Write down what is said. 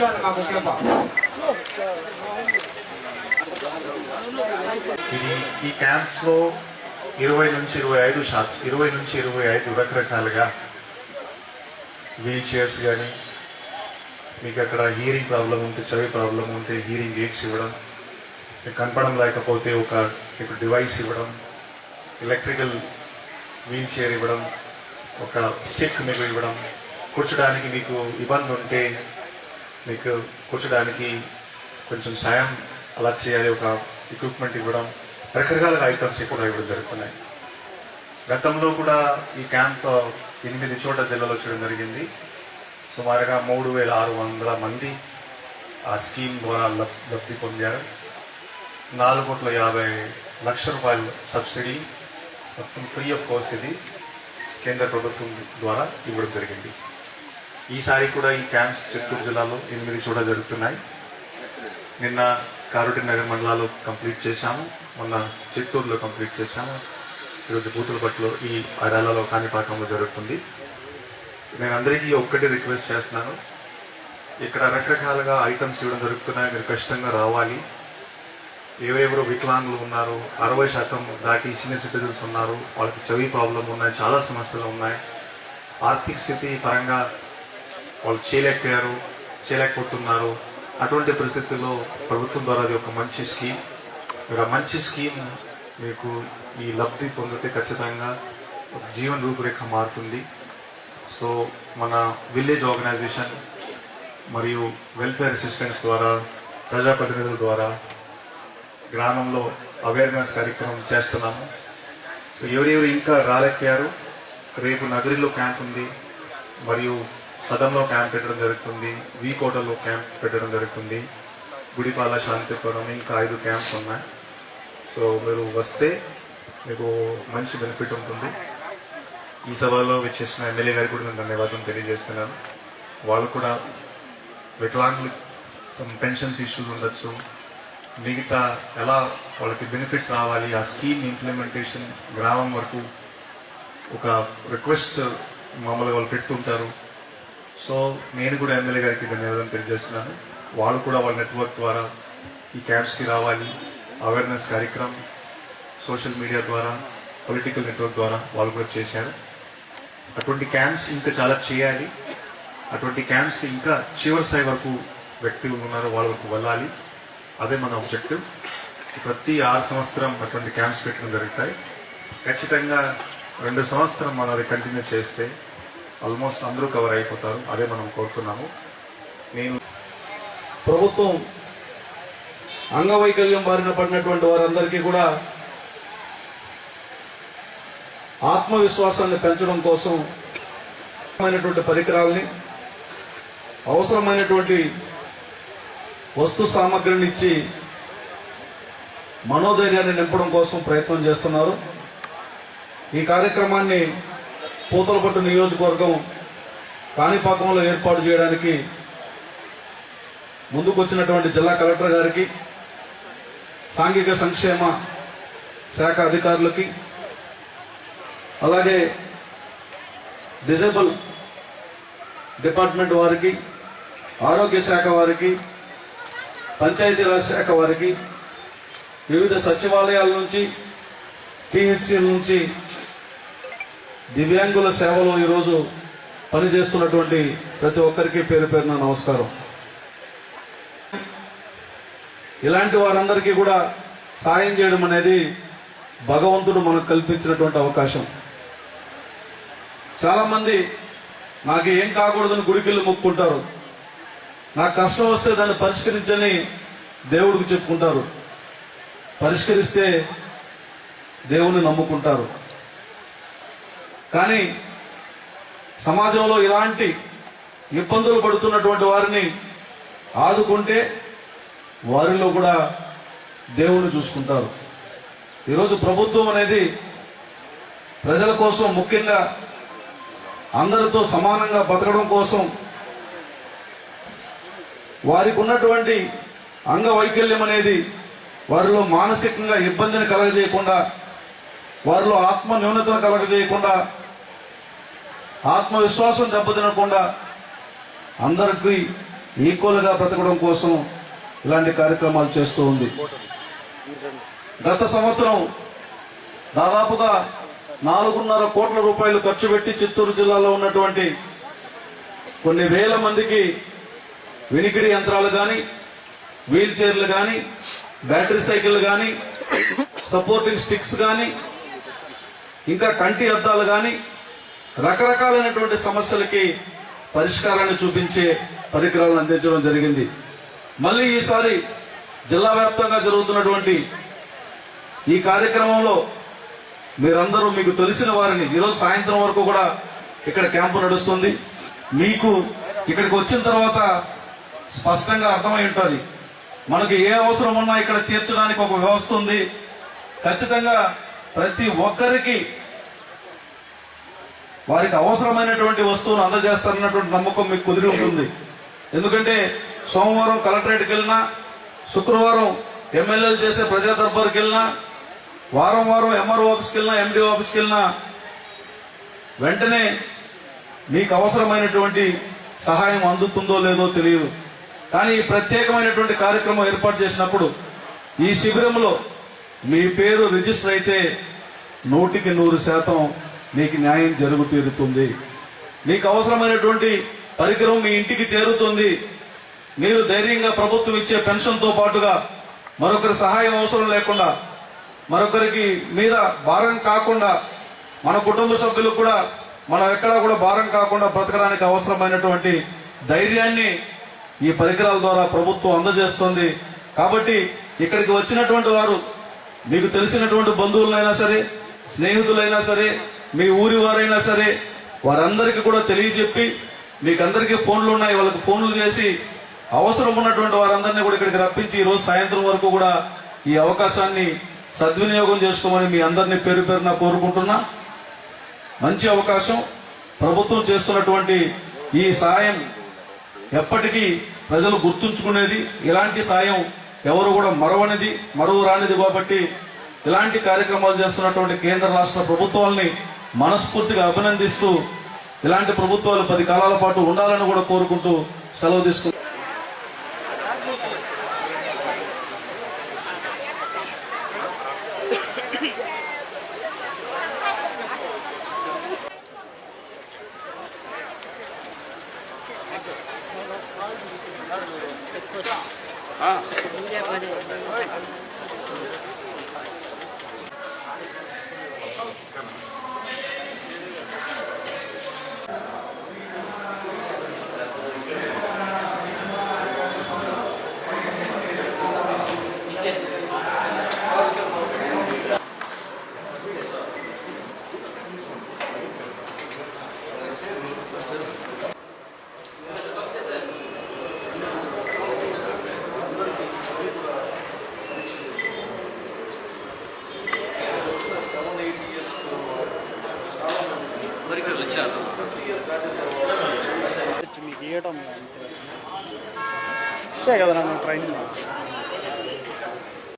కూర్చోండి మాకు ఇది ఈ క్యాంప్స్లో ఇరవై నుంచి ఇరవై ఐదు శాతం ఇరవై నుంచి ఇరవై ఐదు రకరకాలుగా వీల్ చైర్స్ కానీ మీకు అక్కడ హీరింగ్ ప్రాబ్లం ఉంటే చెవి ప్రాబ్లం ఉంటే హీరింగ్ ఎయిడ్స్ ఇవ్వడం కనపడం లేకపోతే ఒక ఇప్పుడు డివైస్ ఇవ్వడం ఎలక్ట్రికల్ వీల్ చైర్ ఇవ్వడం ఒక స్టిక్ మీకు ఇవ్వడం కూర్చోడానికి మీకు ఇబ్బంది ఉంటే మీకు కూర్చోడానికి కొంచెం సాయం అలా చేయాలి ఒక ఎక్విప్మెంట్ ఇవ్వడం రకరకాల ఐటమ్స్ కూడా ఇవ్వడం జరుగుతున్నాయి. గతంలో కూడా ఈ క్యాంప్ ఎనిమిది చోట్ల జిల్లాలో చేయడం జరిగింది. సుమారుగా మూడు వేల ఆరు వందల మంది ఆ స్కీమ్ ద్వారా లబ్- లబ్ధి పొందారు. నాలుగు కోట్ల యాభై లక్ష రూపాయలు సబ్సిడీ మొత్తం ఫ్రీ ఆఫ్ కాస్ట్ ఇది కేంద్ర ప్రభుత్వం ద్వారా ఇవ్వడం జరిగింది. ఈసారి కూడా ఈ క్యాంప్స్ చిత్తూరు జిల్లాలో ఎనిమిది చోట్ల జరుగుతున్నాయి. నిన్న కారుటి నగర్ మండలాలు కంప్లీట్ చేశాము. మొన్న చిత్తూరులో కంప్లీట్ చేశాము. ఈరోజు బూతులపట్లో ఈ అరాలలో కాణిపాకంలో జరుగుతుంది. నేను అందరికీ ఒక్కటి రిక్వెస్ట్ చేస్తున్నాను. ఇక్కడ రకరకాలుగా ఐటమ్స్ ఇవ్వడం జరుగుతున్నాయి. మీరు ఖచ్చితంగా రావాలి. ఎవరెవరు వికలాంగులు ఉన్నారు అరవై శాతం దాటి సీనియర్ సిటిజన్స్ ఉన్నారు వాళ్ళకి చెవి ప్రాబ్లం ఉన్నాయి చాలా సమస్యలు ఉన్నాయి. ఆర్థిక స్థితి పరంగా వాళ్ళు చేయలేకపోయారు చేయలేకపోతున్నారు. అటువంటి పరిస్థితుల్లో ప్రభుత్వం ద్వారా అది ఒక మంచి స్కీమ్ ఒక మంచి స్కీమ్ మీకు ఈ లబ్ధి పొందితే ఖచ్చితంగా జీవన రూపురేఖ మారుతుంది. సో మన విలేజ్ ఆర్గనైజేషన్ మరియు వెల్ఫేర్ అసిస్టెంట్స్ ద్వారా ప్రజాప్రతినిధుల ద్వారా గ్రామంలో అవేర్నెస్ కార్యక్రమం చేస్తున్నాము. సో ఎవరెవరు ఇంకా రాలేకపోయారు? రేపు నగరిలో క్యాంప్ ఉంది. మరియు సదంలో క్యాంప్ పెట్టడం జరుగుతుంది వీకోటలో క్యాంప్ పెట్టడం జరుగుతుంది గుడిపాల శాంతిపురం ఇంకా ఐదు క్యాంప్స్ ఉన్నాయి. సో మీరు వస్తే మీకు మంచి బెనిఫిట్ ఉంటుంది. ఈ సభలో వచ్చేసిన ఎమ్మెల్యే గారికి కూడా నేను ధన్యవాదం తెలియజేస్తున్నాను. వాళ్ళు కూడా వికలాంగులు సమ్ పెన్షన్స్ ఇష్యూస్ ఉండొచ్చు. మిగతా ఎలా వాళ్ళకి బెనిఫిట్స్ రావాలి ఆ స్కీమ్ ఇంప్లిమెంటేషన్ గ్రామం వరకు ఒక రిక్వెస్ట్ మామూలుగా వాళ్ళు పెడుతుంటారు. సో నేను కూడా ఎమ్మెల్యే గారికి ధన్యవాదాలు తెలియజేస్తున్నాను. వాళ్ళు కూడా వాళ్ళ నెట్వర్క్ ద్వారా ఈ క్యాంప్స్కి రావాలి. అవేర్నెస్ కార్యక్రమం సోషల్ మీడియా ద్వారా పొలిటికల్ నెట్వర్క్ ద్వారా వాళ్ళు కూడా చేశారు. అటువంటి క్యాంప్స్ ఇంకా చాలా చేయాలి. అటువంటి క్యాంప్స్ ఇంకా చివరి స్థాయి వరకు వ్యక్తులు ఉన్నారు వాళ్ళ వరకు వెళ్ళాలి. అదే మన ఆబ్జెక్టివ్ ప్రతి ఆరు సంవత్సరం అటువంటి క్యాంప్స్ పెట్టడం జరుగుతాయి. ఖచ్చితంగా రెండు సంవత్సరం మనం అది కంటిన్యూ చేస్తే ఆల్మోస్ట్ అందరూ కవర్ అయిపోతారు. అదే మనం కోరుతున్నాము. నేను ప్రభుత్వం అంగవైకల్యం బారిన పడినటువంటి వారందరికీ కూడా ఆత్మవిశ్వాసాన్ని పెంచడం కోసం అవసరమైనటువంటి పరికరాల్ని అవసరమైనటువంటి వస్తు సామగ్రిని ఇచ్చి మనోధైర్యాన్ని నింపడం కోసం ప్రయత్నం చేస్తున్నారు. ఈ కార్యక్రమాన్ని పూతలపట్టు నియోజకవర్గం కాణిపాకంలో ఏర్పాటు చేయడానికి ముందుకొచ్చినటువంటి జిల్లా కలెక్టర్ గారికి సాంఘిక సంక్షేమ శాఖ అధికారులకి అలాగే డిజేబుల్ డిపార్ట్మెంట్ వారికి ఆరోగ్య శాఖ వారికి పంచాయతీరాజ్ శాఖ వారికి వివిధ సచివాలయాల నుంచి టీహెచ్సీల నుంచి దివ్యాంగుల సేవలో ఈరోజు పనిచేస్తున్నటువంటి ప్రతి ఒక్కరికి పేరు పేరున నమస్కారం. ఇలాంటి వారందరికీ కూడా సాయం చేయడం అనేది భగవంతుడు మనకు కల్పించినటువంటి అవకాశం. చాలామంది నాకు ఏం కాకూడదని గుడికెళ్ళి మొక్కుంటారు నాకు కష్టం వస్తే దాన్ని పరిష్కరించని దేవుడికి చెప్పుకుంటారు. పరిష్కరిస్తే దేవుని నమ్ముకుంటారు. కానీ సమాజంలో ఇలాంటి ఇబ్బందులు పడుతున్నటువంటి వారిని ఆదుకుంటే వారిలో కూడా దేవుణ్ణి చూసుకుంటారు. ఈరోజు ప్రభుత్వం అనేది ప్రజల కోసం ముఖ్యంగా అందరితో సమానంగా బతకడం కోసం వారికి ఉన్నటువంటి అంగవైకల్యం అనేది వారిలో మానసికంగా ఇబ్బందిని కలగజేయకుండా వారిలో ఆత్మ న్యూనతను కలగజేయకుండా ఆత్మవిశ్వాసం దెబ్బతినకుండా అందరికీ ఈక్వల్గా బ్రతకడం కోసం ఇలాంటి కార్యక్రమాలు చేస్తూ ఉంది. గత సంవత్సరం దాదాపుగా నాలుగున్నర కోట్ల రూపాయలు ఖర్చు పెట్టి చిత్తూరు జిల్లాలో ఉన్నటువంటి కొన్ని వేల మందికి వినికిడి యంత్రాలు కానీ వీల్ చైర్లు కానీ బ్యాటరీ సైకిళ్ళు కానీ సపోర్టింగ్ స్టిక్స్ కానీ ఇంకా కంటి అద్దాలు కానీ రకరకాలైనటువంటి సమస్యలకి పరిష్కారాన్ని చూపించే పరికరాలను అందించడం జరిగింది. మళ్ళీ ఈసారి జిల్లా వ్యాప్తంగా జరుగుతున్నటువంటి ఈ కార్యక్రమంలో మీరందరూ మీకు తెలిసిన వారిని ఈరోజు సాయంత్రం వరకు కూడా ఇక్కడ క్యాంపు నడుస్తుంది. మీకు ఇక్కడికి వచ్చిన తర్వాత స్పష్టంగా అర్థమై ఉంటుంది. మనకు ఏ అవసరం ఉన్నా ఇక్కడ తీర్చడానికి ఒక వ్యవస్థ ఉంది. ఖచ్చితంగా ప్రతి ఒక్కరికి వారికి అవసరమైనటువంటి వస్తువును అందజేస్తారన్నటువంటి నమ్మకం మీకు కుదిరి ఉంటుంది. ఎందుకంటే సోమవారం కలెక్టరేట్కి వెళ్ళినా శుక్రవారం ఎమ్మెల్యేలు చేసే ప్రజా దర్బార్కి వెళ్ళినా వారం వారం ఎంఆర్ఓ ఆఫీస్కి వెళ్ళినా ఎండి ఆఫీస్కి వెళ్ళినా వెంటనే మీకు అవసరమైనటువంటి సహాయం అందుతుందో లేదో తెలియదు. కానీ ఈ ప్రత్యేకమైనటువంటి కార్యక్రమం ఏర్పాటు చేసినప్పుడు ఈ శిబిరంలో మీ పేరు రిజిస్టర్ అయితే నూటికి నూరు శాతం మీకు న్యాయం జరుగు తీరుతుంది మీకు అవసరమైనటువంటి పరికరం మీ ఇంటికి చేరుతుంది. మీరు ధైర్యంగా ప్రభుత్వం ఇచ్చే పెన్షన్తో పాటుగా మరొకరి సహాయం అవసరం లేకుండా మరొకరికి మీద భారం కాకుండా మన కుటుంబ సభ్యులకు కూడా మనం ఎక్కడా కూడా భారం కాకుండా బ్రతకడానికి అవసరమైనటువంటి ధైర్యాన్ని ఈ పరికరాల ద్వారా ప్రభుత్వం అందజేస్తుంది. కాబట్టి ఇక్కడికి వచ్చినటువంటి వారు మీకు తెలిసినటువంటి బంధువులైనా సరే స్నేహితులైనా సరే మీ ఊరి వారైనా సరే వారందరికీ కూడా తెలియజెప్పి మీకు అందరికీ ఫోన్లు ఉన్నాయి. వాళ్ళకి ఫోన్లు చేసి అవసరం ఉన్నటువంటి వారందరినీ కూడా ఇక్కడికి రప్పించి ఈరోజు రోజు సాయంత్రం వరకు కూడా ఈ అవకాశాన్ని సద్వినియోగం చేసుకోమని మీ అందరినీ పేరు పేరున కోరుకుంటున్నా. మంచి అవకాశం. ప్రభుత్వం చేస్తున్నటువంటి ఈ సాయం ఎప్పటికీ ప్రజలు గుర్తుంచుకునేది. ఇలాంటి సాయం ఎవరు కూడా మరవనిది మరువు రానిది కాబట్టి ఇలాంటి కార్యక్రమాలు చేస్తున్నటువంటి కేంద్ర రాష్ట్ర ప్రభుత్వాల్ని మనస్ఫూర్తిగా అభినందిస్తూ ఇలాంటి ప్రభుత్వాలు పది కాలాల పాటు ఉండాలని కూడా కోరుకుంటూ సెలవు తీసుకుంటున్నాను పరికరాలు మీకు కదా నన్ను ట్రైనింగ్